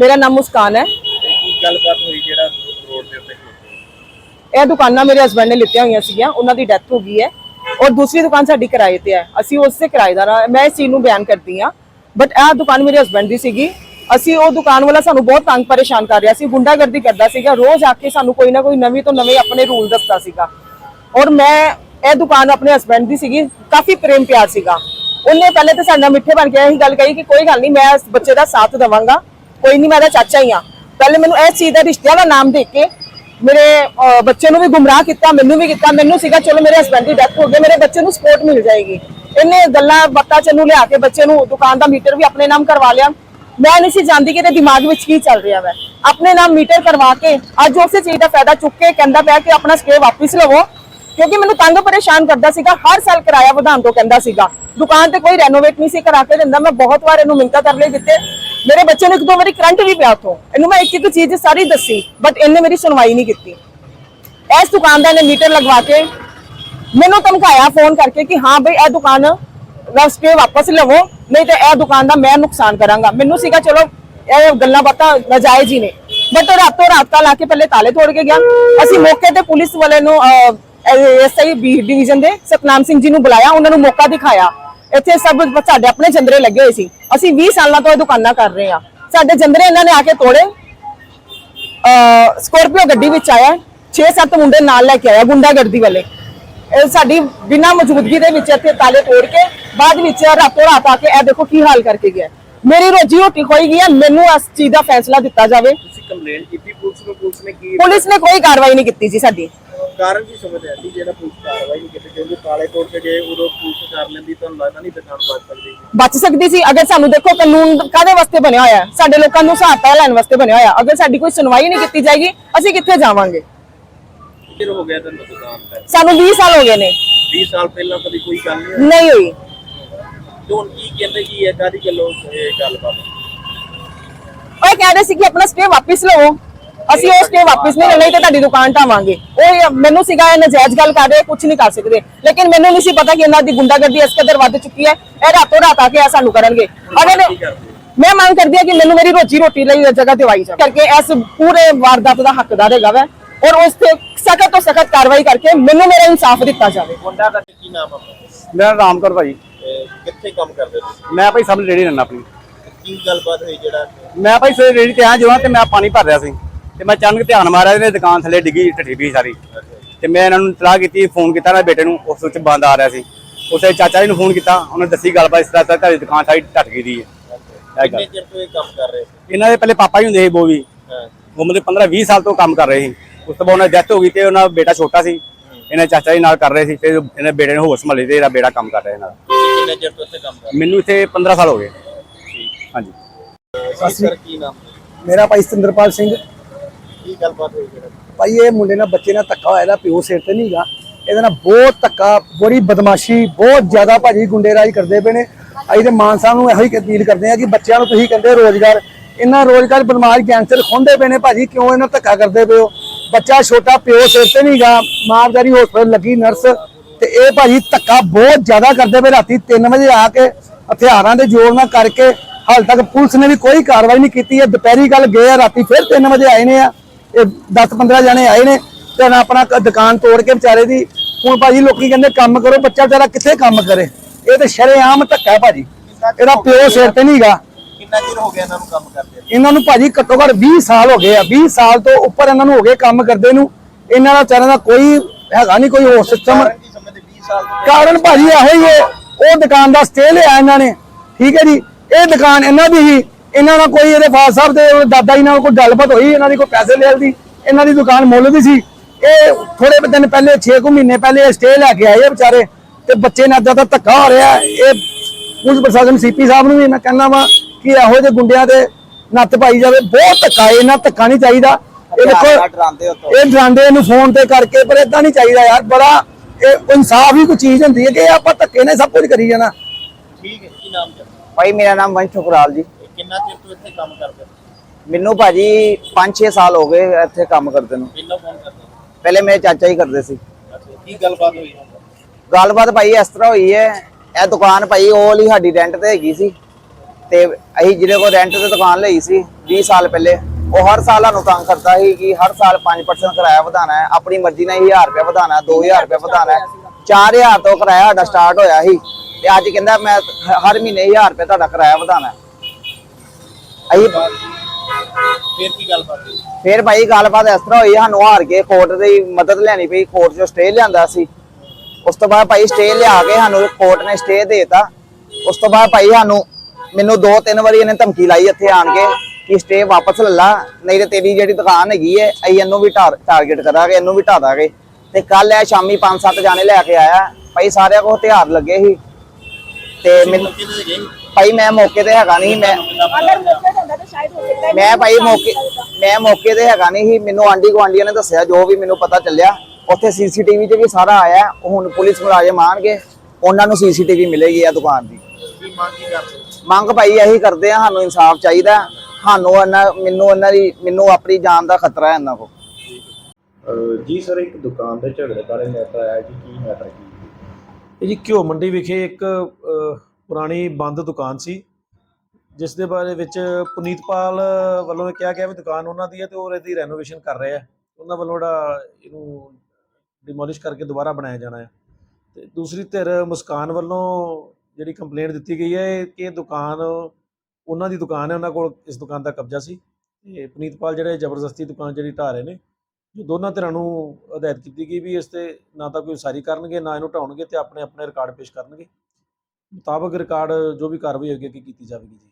ਮੇਰਾ ਨਾਮ ਮੁਸਕਾਨ ਹੈ। ਕੀ ਗੱਲਬਾਤ ਹੋਈ ਜਿਹੜਾ ਰੋਡ ਦੇ ਉੱਤੇ ਇਹ ਦੁਕਾਨਾਂ ਮੇਰੇ ਹਸਬੰਡ ਨੇ ਲਿੱਤੀਆਂ ਹੋਈਆਂ ਸੀਗੀਆਂ ਉਹਨਾਂ ਦੀ ਡੈਥ ਹੋ ਗਈ ਹੈ। ਔਰ ਦੂਸਰੀ ਦੁਕਾਨ ਸਾਡੀ ਕਿਰਾਏ ਤੇ ਹੈ। ਅਸੀਂ ਉਸ ਤੇ ਕਿਰਾਏਦਾਰ ਹਾਂ ਮੈਂ ਇਸ ਚੀਜ਼ ਨੂੰ ਬਿਆਨ ਕਰਦੀ ਹਾਂ। ਬਟ ਇਹ ਦੁਕਾਨ ਮੇਰੇ ਹਸਬੰਡ ਦੀ ਸੀਗੀ। ਅਸੀਂ ਉਹ ਦੁਕਾਨ ਵਾਲਾ ਸਾਨੂੰ ਬਹੁਤ ਤੰਗ ਪਰੇਸ਼ਾਨ ਕਰ ਰਿਹਾ ਸੀ। ਗੁੰਡਾਗਰਦੀ ਕਰਦਾ ਸੀਗਾ। ਰੋਜ਼ ਆ ਕੇ ਸਾਨੂੰ ਕੋਈ ਨਾ ਕੋਈ ਨਵੀਂ ਤੋਂ ਨਵੇਂ ਆਪਣੇ ਰੂਲ ਦੱਸਦਾ ਸੀਗਾ। ਔਰ ਮੈਂ ਇਹ ਦੁਕਾਨ ਆਪਣੇ ਹਸਬੰਡ ਦੀ ਸੀਗੀ। ਕਾਫੀ ਪ੍ਰੇਮ ਪਿਆਰ ਸੀਗਾ। ਉਹਨੇ ਪਹਿਲੇ ਤਾਂ ਸਾਡਾ ਮਿੱਠੇ ਬਣ ਕੇ ਇਹੀ ਗੱਲ ਕਹੀ ਕਿ ਕੋਈ ਗੱਲ ਨਹੀਂ ਮੈਂ ਇਸ ਬੱਚੇ ਦਾ ਸਾਥ ਦੇਵਾਂਗਾ। ਕੋਈ ਨਹੀਂ ਮੈਂ ਇਹਦਾ ਚਾਚਾ ਹੀ ਆ। ਪਹਿਲੇ ਮੈਨੂੰ ਇਸ ਚੀਜ਼ ਦਾ ਰਿਸ਼ਤਿਆਂ ਦਾ ਨਾਮ ਦੇ ਕੇ ਮੇਰੇ ਬੱਚੇ ਨੂੰ ਵੀ ਗੁੰਮਰਾਹ ਕੀਤਾ, ਮੈਨੂੰ ਵੀ ਕੀਤਾ। ਮੈਨੂੰ ਸੀਗਾ, ਚਲੋ, ਮੇਰੇ ਹਸਬੰਡ ਦੀ ਡੈਥ ਹੋ ਗਈ, ਮੇਰੇ ਬੱਚੇ ਨੂੰ ਸਪੋਰਟ ਮਿਲ ਜਾਏਗੀ। ਇਹਨੇ ਗੱਲਾਂ ਬੱਤਾ ਚ ਲਿਆ ਕੇ ਬੱਚੇ ਨੂੰ, ਦੁਕਾਨ ਦਾ ਮੀਟਰ ਵੀ ਆਪਣੇ ਨਾਮ ਕਰਵਾ ਲਿਆ। ਮੈਂ ਨਹੀਂ ਸੀ ਜਾਣਦੀ ਕਿ ਇਹਦੇ ਦਿਮਾਗ ਵਿੱਚ ਕੀ ਚੱਲ ਰਿਹਾ ਵੈ। ਆਪਣੇ ਨਾਮ ਮੀਟਰ ਕਰਵਾ ਕੇ ਅੱਜ ਉਸੇ ਚੀਜ਼ ਦਾ ਫਾਇਦਾ ਚੁੱਕ ਕੇ ਕਹਿੰਦਾ ਪਿਆ ਕਿ ਆਪਣਾ ਸਟੇ ਵਾਪਸ ਲਵੋ। ਕਿਉਂਕਿ ਮੈਨੂੰ ਤੰਗ ਪਰੇਸ਼ਾਨ ਕਰਦਾ ਸੀਗਾ, ਹਰ ਸਾਲ ਕਿਰਾਇਆ ਵਧਾਉਣ ਤੋਂ ਕਹਿੰਦਾ ਸੀਗਾ। ਦੁਕਾਨ ਤੇ ਕੋਈ ਰੈਨੋਵੇਟ ਨਹੀਂ ਸੀ ਕਰਾ ਕੇ ਦਿੰਦਾ, ਮੈਂ ਬਹੁਤ ਵਾਰ ਇਹਨੂੰ ਮਿੰਤਾ ਕਰ ਲਈ ਦਿੱਤੇ। ਮੇਰੇ ਬੱਚੇ ਨੂੰ ਇੱਕ ਦੋ ਵਾਰੀ ਕਰੰਟ ਵੀ ਪਿਆ ਤੋਂ ਇਹਨੂੰ ਮੈਂ ਇੱਕ ਇੱਕ ਚੀਜ਼ ਸਾਰੀ ਦੱਸੀ ਬਟ ਇਹਨੇ ਮੇਰੀ ਸੁਣਵਾਈ ਨਹੀਂ ਕੀਤੀ। ਇਸ ਦੁਕਾਨਦਾਰ ਨੇ ਮੀਟਰ ਲਗਵਾ ਕੇ ਮੈਨੂੰ ਧਮਕਾਇਆ ਫੋਨ ਕਰਕੇ ਕਿ ਹਾਂ ਬਈ ਇਹ ਦੁਕਾਨ ਰਸਤੇ ਵਾਪਸ ਲਵੋ, ਨਹੀਂ ਤੇ ਇਹ ਦੁਕਾਨ ਦਾ ਮੈਂ ਨੁਕਸਾਨ ਕਰਾਂਗਾ। ਮੈਨੂੰ ਸੀਗਾ, ਚਲੋ, ਇਹ ਗੱਲਾਂ ਬਾਤਾਂ ਨਜਾਇਜ਼ ਹੀ ਨੇ। ਬਟ ਰਾਤੋਂ ਰਾਤ ਕਾ ਲਾ ਕੇ ਪਹਿਲੇ ਤਾਲੇ ਤੋੜ ਕੇ ਗਿਆ। ਅਸੀਂ ਮੌਕੇ ਤੇ ਪੁਲਿਸ ਵਾਲੇ ਨੂੰ ਐਸਆਈ ਬੀ ਡਿਵੀਜ਼ਨ ਦੇ ਸਤਨਾਮ ਸਿੰਘ ਜੀ ਨੂੰ ਬੁਲਾਇਆ, ਉਹਨਾਂ ਨੂੰ ਮੌਕਾ ਦਿਖਾਇਆ। ਇੱਥੇ ਸਭ ਸਾਡੇ ਆਪਣੇ ਜੰਦਰੇ ਲੱਗੇ ਹੋਏ ਸੀ। ਅਸੀਂ 20 ਸਾਲਾਂ ਤੋਂ ਇਹ ਦੁਕਾਨਾਂ ਕਰ ਰਹੇ ਹਾਂ। ਸਾਡੇ ਜੰਦਰੇ ਇਹਨਾਂ ਨੇ ਆ ਕੇ ਤੋੜੇ। ਸਕੋਰਪੀਓ ਗੱਡੀ ਵਿੱਚ ਆਇਆ। 6-7 ਮੁੰਡੇ ਨਾਲ ਲੈ ਕੇ ਆਇਆ ਗੁੰਡਾਗਰਦੀ ਵਾਲੇ। ਇਹ ਸਾਡੀ ਬਿਨਾਂ ਮੌਜੂਦਗੀ ਦੇ ਵਿੱਚ ਇੱਥੇ ਤਾਲੇ ਤੋੜ ਕੇ ਬਾਅਦ ਵਿੱਚ ਰਾਤੋਂ ਰਾਤ ਆ ਕੇ ਇਹ ਦੇਖੋ ਕੀ ਹਾਲ ਕਰਕੇ ਗਿਆ। ਮੇਰੀ ਰੋਜੀ ਰੋਟੀ ਖੋਈ ਗਈ ਹੈ ਮੈਨੂੰ ਇਸ ਚੀਜ਼ ਦਾ ਫੈਸਲਾ ਦਿੱਤਾ ਜਾਵੇ। ਤੁਸੀਂ ਕੰਪਲੇਂਟ ਕੀਤੀ ਪੁਲਿਸ ਨੂੰ ਪੁਲਿਸ ਨੇ ਕੀ ਪੁਲਿਸ ਨੇ ਕੋਈ ਕਾਰਵਾਈ ਨਹੀਂ ਕੀਤੀ ਜੀ ਸਾਡੀ। ਕਾਰਨ ਕੀ ਸਮਝ ਸੀ? ਜਿਹੜਾ ਪੁਲਿਸ ਕਾਰਵਾਈ ਨਹੀਂ ਕੀਤੀ ਕਿਉਂਕਿ ਤਾਲੇ ਤੋੜ ਕੇ ਗਏ ਉਦੋਂ ਪੁਲਿਸ ਕਰ ਲੈਂਦੀ ਤੁਹਾਨੂੰ ਲੱਗਦਾ ਨਹੀਂ ਦੁਕਾਨ ਬਚ ਸਕਦੀ ਬਚ ਸਕਦੀ ਸੀ। ਅਗਰ ਸਾਨੂੰ ਦੇਖੋ ਕਾਨੂੰਨ ਕਾਦੇ ਵਾਸਤੇ ਬਣਿਆ ਹੋਇਆ? ਹੈ ਸਾਡੇ ਲੋਕਾਂ ਨੂੰ ਸਹਾਇਤਾ ਲੈਣ ਵਾਸਤੇ ਬਣਿਆ ਹੋਇਆ। ਅਗਰ ਸਾਡੀ ਕੋਈ ਸੁਣਵਾਈ ਨਹੀਂ ਕੀਤੀ ਜਾਏਗੀ ਅਸੀਂ ਕਿੱਥੇ ਜਾਵਾਂਗੇ? ਫਿਰ ਹੋ ਗਿਆ ਤੁਹਾਨੂੰ ਦੁਕਾਨ ਤੇ? ਸਾਨੂੰ 20 ਸਾਲ ਹੋ ਗਏ ਨੇ। 20 ਸਾਲ ਪਹਿਲਾਂ ਕਦੀ ਕੋਈ ਗੱਲ ਨਹੀਂ ਹੋਈ? ਨਹੀਂ ਹੋਈ। ਤੇ ਹੁਣ ਕੀ ਕਹਿੰਦੇ ਕੀ ਹੈ? ਕਾਦੀ ਗੱਲੋਂ ਇਹ ਗੱਲਬਾਤ? ਉਹ ਕਹਿ ਰਹੇ ਸੀ ਕਿ ਆਪਣਾ ਸਟੇ ਵਾਪਸ ਲਵੋ। ਅਸੀਂ ਉਹ ਸਟੇ ਵਾਪਸ ਨਹੀਂ ਲੈਣਾ ਤੇ ਤੁਹਾਡੀ ਦੁਕਾਨ ਢਾਵਾਂਗੇ ਉਹ ਮੈਨੂੰ ਸੀਗਾ ਇਹ ਨਜਾਇਜ਼ ਗੱਲ ਕਰ ਰਹੇ ਕੁਝ ਨਹੀਂ ਕਰ ਸਕਦੇ। ਲੇਕਿਨ ਮੈਨੂੰ ਨਹੀਂ ਸੀ ਪਤਾ ਕਿ ਇਹਨਾਂ ਦੀ ਗੁੰਡਾਗਰਦੀ ਇਸ ਕਦਰ ਵੱਧ ਚੁੱਕੀ ਹੈ। ਇਹ ਰਾਤੋਂ ਰਾਤ ਆ ਕੇ ਇਹ ਸਾਨੂੰ ਕਰਨਗੇ। ਅਗਰ ਮੈਂ ਮੰਗ ਕਰਦੀ ਹਾਂ ਕਿ ਮੈਨੂੰ ਮੇਰੀ ਰੋਜੀ ਰੋਟੀ ਲਈ ਜਗ੍ਹਾ ਦਿਵਾਈ ਜਾਵੇ। ਕਰਕੇ ਇਸ ਪੂਰੇ ਵਾਰਦਾਤ ਦਾ ਹੱਕਦਾਰ ਹੈਗਾ ਵੈ ਔਰ ਉਸ ਤੇ ਸਖਤ ਤੋਂ ਸਖਤ ਕਾਰਵਾਈ ਕਰਕੇ ਮੈਨੂੰ ਮੇਰਾ ਇਨਸਾਫ ਦਿੱਤਾ ਜਾਵੇ। ਮੁੰਡਾ ਦਾ ਕੀ ਨਾਮ ਆ ਆਪਣਾ? ਮੇਰਾ ਨਾਮ ਰਾਮਕੌਰ ਤੇ ਕਿੱਥੇ ਕੰਮ ਕਰਦੇ ਤੁਸੀਂ? ਮੈਂ ਭਾਈ ਸਭ ਰੇੜੀ ਰਹਿਣਾ ਆਪਣੀ। ਕੀ ਗੱਲਬਾਤ ਹੋਈ ਜਿਹੜਾ ਮੈਂ ਭਾਈ ਸਵੇਰੇ ਰੇੜੀ ਤੇ ਆਇਆ ਜਦੋਂ ਤੇ ਮੈਂ ਪਾਣੀ ਭਰ ਰਿਹਾ ਸੀ। ਤੇ ਮੈਂ ਅਚਾਨਕ ਧਿਆਨ ਮਾਰਿਆ ਇਹਨੇ ਦੁਕਾਨ ਥੱਲੇ ਡਿੱਗੀ ਢੱਠੀ ਪਈ ਸਾਰੀ। ਤੇ ਮੈਂ ਇਹਨਾਂ ਨੂੰ ਇਤਲਾਹ ਕੀਤੀ ਫੋਨ ਕੀਤਾ ਨਾ ਬੇਟੇ ਨੂੰ ਉਸ ਵਿੱਚ ਬੰਦ ਆ ਰਿਹਾ ਸੀ। ਉਸੇ ਚਾਚਾ ਜੀ ਨੂੰ ਫੋਨ ਕੀਤਾ ਉਹਨੇ ਦੱਸੀ ਗੱਲਬਾਤ ਇਸ ਤਰ੍ਹਾਂ ਤੁਹਾਡੀ ਦੁਕਾਨ ਸਾਰੀ ਢੱਟ ਗਈ ਦੀ ਹੈ। ਇਹ ਕਿੰਨੇ ਗੱਲ ਚਿਰ ਤੋਂ ਇਹ ਕੰਮ ਕਰ ਰਹੇ ਸੀ? ਇਹਨਾਂ ਦੇ ਪਹਿਲੇ ਪਾਪਾ ਹੀ ਹੁੰਦੇ ਸੀ ਬੋਵੀ ਹਾਂ। ਉਮਰ ਦੇ 15 20 ਸਾਲ ਤੋਂ ਕੰਮ ਕਰ ਰਹੇ ਸੀ। ਉਸ ਤੋਂ ਬਾਅਦ ਉਹਨਾਂ ਦੀ ਡੈਥ ਹੋ ਗਈ ਤੇ ਉਹਨਾਂ ਬੇਟਾ ਛੋਟਾ ਸੀ। ਇਹਨਾਂ ਚਾਚਾ ਜੀ ਨਾਲ ਕਰ ਰਹੇ ਸੀ ਫਿਰ ਇਹਨੇ ਬੇਟੇ ਨੂੰ ਹੋਸ਼ ਮਹੱਲੇ ਤੇ ਇਹਦਾ ਬੇਟਾ ਕੰਮ ਕਰ ਰਿਹਾ ਇਹਨਾਂ ਦਾ। ਤੁਸੀਂ ਕਿੰਨੇ ਚਿਰ ਤੋਂ ਇੱਥੇ ਕੰਮ ਕਰ ਮੈਨੂੰ ਇੱਥੇ 15 ਸਾਲ ਹੋ ਗਏ। ਹਾਂਜੀ। ਸਰ ਕੀ ਨਾਮ? ਮੇਰਾ ਭਾਈ ਸਤਿੰਦਰਪਾਲ ਸਿੰਘ। ਕੀ ਗੱਲਬਾਤ ਹੋਈ ਜਿਹੜਾ ਭਾਈ, ਇਹ ਮੁੰਡੇ ਨਾਲ ਬੱਚੇ ਨਾਲ ਧੱਕਾ ਹੋਇਆ, ਇਹਦਾ ਪਿਓ ਸਿਰ ਤੇ ਨਹੀਂਗਾ ਇਹਦੇ ਨਾਲ ਬਹੁਤ ਧੱਕਾ, ਬੜੀ ਬਦਮਾਸ਼ੀ, ਬਹੁਤ ਜ਼ਿਆਦਾ ਭਾਜੀ ਗੁੰਡੇਰਾਜ ਕਰਦੇ ਪਏ ਨੇ। ਅਸੀਂ ਤੇ ਮਾਨ ਸਾਹਿਬ ਨੂੰ ਇਹੋ ਹੀ ਅਪੀਲ ਕਰਦੇ ਆ ਕਿ ਬੱਚਿਆਂ ਨੂੰ ਤੁਸੀਂ ਕਹਿੰਦੇ ਰੋਜ਼ਗਾਰ। ਇਹਨਾਂ ਰੋਜ਼ਗਾਰ, ਬਦਮਾਸ਼ ਗੈਂਗਸਟਰ ਖੁੰਦੇ ਪਏ ਨੇ ਭਾਜੀ, ਕਿਉਂ ਇਹਨਾਂ ਧੱਕਾ ਕਰਦੇ ਪਏ ਹੋ? ਬੱਚਾ ਛੋਟਾ ਪਿਓ ਸਿਰ ਤੇ ਨਹੀਂਗਾ ਮਾਰਦਾਰੀ ਹਸਪਤਾਲ ਲੱਗੀ ਨਰਸ ਤੇ ਇਹ ਭਾਜੀ ਧੱਕਾ ਬਹੁਤ ਜ਼ਿਆਦਾ ਕਰਦੇ ਪਏ ਰਾਤੀ 3 ਵਜੇ ਆ ਕੇ ਹਥਿਆਰਾਂ ਦੇ ਜ਼ੋਰ ਨਾਲ ਕਰਕੇ ਹਾਲ ਤੱਕ ਪੁਲਿਸ ਨੇ ਵੀ ਕੋਈ ਕਾਰਵਾਈ ਨਹੀਂ ਕੀਤੀ। ਹੈ ਦੁਪਹਿਰੀ ਗੱਲ ਗਏ ਆ, ਰਾਤੀ ਫਿਰ 3 ਵਜੇ ਆਏ ਨੇ ਆ। ਇਹ 10-15 ਜਣੇ ਆਏ ਨੇ ਤੇ ਆਪਣਾ ਦੁਕਾਨ ਤੋੜ ਕੇ ਵਿਚਾਰੇ ਦੀ। ਹੁਣ ਭਾਜੀ ਲੋਕੀ ਕਹਿੰਦੇ ਕੰਮ ਕਰੋ ਬੱਚਾ ਵਿਚਾਰਾ ਕਿੱਥੇ ਕੰਮ ਕਰੇ? ਇਹ ਤੇ ਸ਼ਰੇਆਮ ਧੱਕਾ ਭਾਜੀ। ਇਹਦਾ ਪਿਓ ਸਿਰ ਤੇ ਨਹੀਂਗਾ ਕਿੰਨਾ ਚਿਰ ਹੋ ਗਿਆ ਇਹਨਾਂ ਨੂੰ ਕੰਮ ਕਰਦੇ ਇਹਨਾਂ ਨੂੰ ਭਾਜੀ ਘੱਟੋ ਘੱਟ 20 ਸਾਲ ਹੋ ਗਏ ਆ। 20 ਸਾਲ ਤੋਂ ਉੱਪਰ ਇਹਨਾਂ ਨੂੰ ਹੋ ਗਏ ਕੰਮ ਕਰਦੇ ਨੂੰ। ਇਹਨਾਂ ਦਾ ਵਿਚਾਰਿਆਂ ਦਾ ਕੋਈ ਹੈਗਾ ਨਹੀਂ ਕੋਈ ਹੋਰ ਸਿਸਟਮ ਕਾਰਨ ਕੀ ਸਮਝਦੇ? 20 ਸਾਲ ਤੋਂ ਕਾਰਨ ਭਾਜੀ ਇਹੋ ਹੀ ਹੈ ਉਹ ਦੁਕਾਨ ਦਾ ਸਟੇ ਲਿਆ ਇਹਨਾਂ ਨੇ। ਠੀਕ ਹੈ ਜੀ। ਇਹ ਦੁਕਾਨ ਇਹਨਾਂ ਦੀ ਹੀ। ਇਹਨਾਂ ਨਾਲ ਕੋਈ ਇਹਦੇ ਫਾਦਰ ਸਾਹਿਬ ਦੇ ਦਾਦਾ ਜੀ ਨਾਲ ਕੋਈ ਗੱਲਬਾਤ ਹੋਈ ਇਹਨਾਂ ਦੀ ਕੋਈ ਪੈਸੇ ਲੈਣ ਦੀ? ਇਹਨਾਂ ਦੀ ਦੁਕਾਨ ਮੁੱਲ ਦੀ ਸੀ। ਇਹ ਥੋੜੇ ਦਿਨ ਪਹਿਲੇ 6 ਕੁ ਮਹੀਨੇ ਪਹਿਲੇ ਸਟੇ ਲੈ ਕੇ ਆਏ ਆ ਵਿਚਾਰੇ ਤੇ ਬੱਚੇ ਨਾਲ ਏਦਾਂ ਦਾ ਧੱਕਾ ਹੋ ਰਿਹਾ। ਇਹ ਪੁਲਿਸ ਪ੍ਰਸ਼ਾਸਨ ਸੀਪੀ ਸਾਹਿਬ ਨੂੰ ਵੀ ਮੈਂ ਕਹਿੰਦਾ ਵਾਂ ਕਿ ਇਹੋ ਜਿਹੇ ਗੁੰਡਿਆਂ ਦੇ ਨੱਥ ਪਾਈ ਜਾਵੇ। ਬਹੁਤ ਧੱਕਾ ਇਹਨਾਂ ਧੱਕਾ ਨਹੀਂ ਚਾਹੀਦਾ। ਇਹ ਦੇਖੋ ਇਹ ਡਰਾਂਦੇ ਇਹਨੂੰ ਫੋਨ ਤੇ ਕਰਕੇ ਪਰ ਇਦਾਂ ਨਹੀਂ ਚਾਹੀਦਾ ਯਾਰ। ਬੜਾ ਇਹ ਇਨਸਾਫ ਹੀ ਕੋਈ ਚੀਜ਼ ਹੁੰਦੀ ਹੈ ਕਿ ਆਪਾਂ ਧੱਕੇ ਨੇ ਸਭ ਕੁਝ ਕਰੀ ਜਾਣਾ। ਠੀਕ ਹੈ ਕੀ ਨਾਮ ਹੈ ਭਾਈ ਮੇਰਾ ਨਾਮ ਵੰਸ਼ ਠੁਕਰਾਲ ਜੀ। ਕਿੰਨਾ ਚਿਰ ਤੋਂ ਇੱਥੇ ਕੰਮ ਕਰਦੇ ਮੈਨੂੰ ਭਾਜੀ 5-6 ਸਾਲ ਹੋ ਗਏ ਇੱਥੇ ਕੰਮ ਕਰਦੇ ਨੂੰ। ਪਹਿਲਾਂ ਫੋਨ ਕਰਦੇ ਪਹਿਲੇ ਮੇਰੇ ਚਾਚਾ ਹੀ ਕਰਦੇ ਸੀ। ਅੱਛਾ ਕੀ ਗੱਲਬਾਤ ਹੋਈ? ਗੱਲਬਾਤ ਭਾਈ ਇਸ ਤਰ੍ਹਾਂ ਹੋਈ ਹੈ ਇਹ ਦੁਕਾਨ ਭਾਈ ਉਹ ਵਾਲੀ ਸਾਡੀ ਰੈਂਟ ਤੇ ਹੈਗੀ ਸੀ। ਤੇ ਅਸੀਂ ਜਿਹਦੇ ਕੋਲ ਰੈਂਟ ਤੇ ਦੁਕਾਨ ਲਈ ਸੀ 20 ਸਾਲ ਪਹਿਲੇ। ਉਹ ਹਰ ਸਾਲ ਸਾਨੂੰ ਤੰਗ ਕਰਦਾ ਸੀ ਕਿ ਹਰ ਸਾਲ 5% ਕਿਰਾਇਆ ਵਧਾਣਾ ਹੈ ਆਪਣੀ ਮਰਜ਼ੀ ਨਾਲ ਹੀ 1000 ਰੁਪਏ ਵਧਾਣਾ 2000 ਰੁਪਏ ਵਧਾਣਾ 4000 ਤੋਂ ਕਿਰਾਇਆ ਸਾਡਾ ਸਟਾਰਟ ਹੋਇਆ ਸੀ। ਤੇ ਅੱਜ ਕਹਿੰਦਾ ਮੈਂ ਹਰ ਮਹੀਨੇ 1000 ਰੁਪਏ ਤੁਹਾਡਾ ਕਿਰਾਇਆ ਵਧਾਣਾ ਅਈ ਫਿਰ ਕੀ ਗੱਲ ਬਾਤ ਹੋਈ? ਫਿਰ ਭਾਈ ਗੱਲਬਾਤ ਇਸ ਤਰ੍ਹਾਂ ਹੋਈ ਸਾਨੂੰ ਹਾਰ ਕੇ ਕੋਰਟ ਦੀ ਮਦਦ ਲੈਣੀ ਪਈ ਕੋਰਟ ਚੋਂ ਸਟੇ ਲਿਆਂਦਾ ਸੀ। ਉਸ ਤੋਂ ਬਾਅਦ ਭਾਈ ਸਟੇ ਲਿਆ ਕੇ ਸਾਨੂੰ ਕੋਰਟ ਨੇ ਸਟੇ ਦੇਤਾ। ਉਸ ਤੋਂ ਬਾਅਦ ਭਾਈ ਸਾਨੂੰ ਮੈਨੂੰ ਦੋ ਤਿੰਨ ਵਾਰੀ ਇਹਨੇ ਧਮਕੀ ਲਾਈ ਇੱਥੇ ਆਣ ਕੇ ਕਿ ਸਟੇ ਵਾਪਸ ਲੈ ਲਾ ਨਹੀਂ ਤੇ ਤੇਰੀ ਜਿਹੜੀ ਦੁਕਾਨ ਹੈਗੀ ਹੈ ਅਸੀਂ ਇਹਨੂੰ ਵੀ ਟਾਰਗੇਟ ਕਰਾਂਗੇ ਇਹਨੂੰ ਵੀ ਢਾ ਦਾਂਗੇ। ਤੇ ਕੱਲ ਇਹ ਸ਼ਾਮੀ 5-7 ਜਾਣੇ ਲੈ ਕੇ ਆਇਆ। ਭਾਈ ਸਾਰਿਆਂ ਕੋਲ ਹਥਿਆਰ ਲੱਗੇ ਸੀ। ਤੇ ਮੈਨੂੰ ਭਾਈ ਮੈਂ ਮੌਕੇ ਤੇ ਹੈਗਾ ਨਹੀਂ ਮੈਂ ਅਗਰ ਮੌਕੇ ਤੇ ਹੁੰਦਾ ਤਾਂ ਸ਼ਾਇਦ ਹੋ ਸਕਦਾ ਮੈਂ ਭਾਈ ਮੌਕੇ ਮੈਂ ਮੌਕੇ ਤੇ ਹੈਗਾ ਨਹੀਂ ਸੀ। ਮੈਨੂੰ ਆਂਡੀ ਗੁਆਂਢੀਆਂ ਨੇ ਦੱਸਿਆ ਜੋ ਵੀ ਮੈਨੂੰ ਪਤਾ ਚੱਲਿਆ ਉੱਥੇ ਸੀਸੀਟੀਵੀ 'ਚ ਵੀ ਸਾਰਾ ਆਇਆ। ਉਹ ਹੁਣ ਪੁਲਿਸ ਮੁਲਾਜ਼ਮ ਆਣਗੇ। ਉਹਨਾਂ ਨੂੰ ਸੀਸੀਟੀਵੀ ਮਿਲੇਗੀ ਆ ਦੁਕਾਨ ਦੀ। ਕੀ ਮੰਗ ਕੀ ਭਾਈ ਇਹੀ ਕਰਦੇ ਆ ਸਾਨੂੰ ਇਨਸਾਫ ਚਾਹੀਦਾ। ਸਾਨੂੰ ਇਹਨਾਂ ਮੈਨੂੰ ਇਹਨਾਂ ਦੀ ਮੈਨੂੰ ਆਪਣੀ ਜਾਨ ਦਾ ਖਤਰਾ ਹੈ ਇਹਨਾਂ ਕੋਲ। ਜੀ ਸਰ ਇੱਕ ਦੁਕਾਨ ਦੇ ਝਗੜੇ ਬਾਰੇ ਮੈਟਰ ਆਇਆ ਜੀ ਕੀ ਮੈਟਰ ਕੀ? ਇਹ ਜੀ ਘਿਓ ਮੰਡੀ ਵਿਖੇ ਇੱਕ ਪੁਰਾਣੀ ਬੰਦ ਦੁਕਾਨ ਸੀ ਜਿਸ ਦੇ ਬਾਰੇ ਵਿੱਚ ਪੁਨੀਤਪਾਲ ਵੱਲੋਂ ਕਿਹਾ ਗਿਆ ਵੀ ਦੁਕਾਨ ਉਹਨਾਂ ਦੀ ਹੈ ਤੇ ਉਹ ਇਹਦੀ ਰੈਨੋਵੇਸ਼ਨ ਕਰ ਰਹੇ ਆ। ਉਹਨਾਂ ਵੱਲੋਂ ਜਿਹੜਾ ਇਹਨੂੰ ਡਿਮੋਲਿਸ਼ ਕਰਕੇ ਦੁਬਾਰਾ ਬਣਾਇਆ ਜਾਣਾ ਹੈ। ਤੇ ਦੂਸਰੀ ਧਿਰ ਮੁਸਕਾਨ ਵੱਲੋਂ ਜਿਹੜੀ ਕੰਪਲੇਂਟ ਦਿੱਤੀ ਗਈ ਹੈ ਕਿ ਇਹ ਦੁਕਾਨ, ਉਹਨਾਂ ਦੀ ਦੁਕਾਨ ਹੈ, ਉਹਨਾਂ ਕੋਲ ਇਸ ਦੁਕਾਨ ਦਾ ਕਬਜ਼ਾ ਸੀ। ਤੇ ਪੁਨੀਤਪਾਲ ਜਿਹੜੇ ਜ਼ਬਰਦਸਤੀ ਦੁਕਾਨ ਜਿਹੜੀ ਢਾਹ ਰਹੇ ਨੇ, ਜੋ ਦੋਨਾਂ ਧਿਰਾਂ ਨੂੰ ਹਦਾਇਤ ਕੀਤੀ ਗਈ ਵੀ ਇਸ ਤੇ ਨਾ ਤਾਂ ਕੋਈ ਉਸਾਰੀ ਕਰਨਗੇ, ਨਾ ਇਹਨੂੰ ਢਾਉਣਗੇ ਤੇ ਆਪਣੇ ਆਪਣੇ ਰਿਕਾਰਡ ਪੇਸ਼ ਕਰਨਗੇ। ਮੁਤਾਬਕ ਰਿਕਾਰਡ ਜੋ ਵੀ ਕਾਰਵਾਈ ਹੋਏਗੀ ਅੱਗੇ ਕੀਤੀ ਜਾਵੇਗੀ ਜੀ।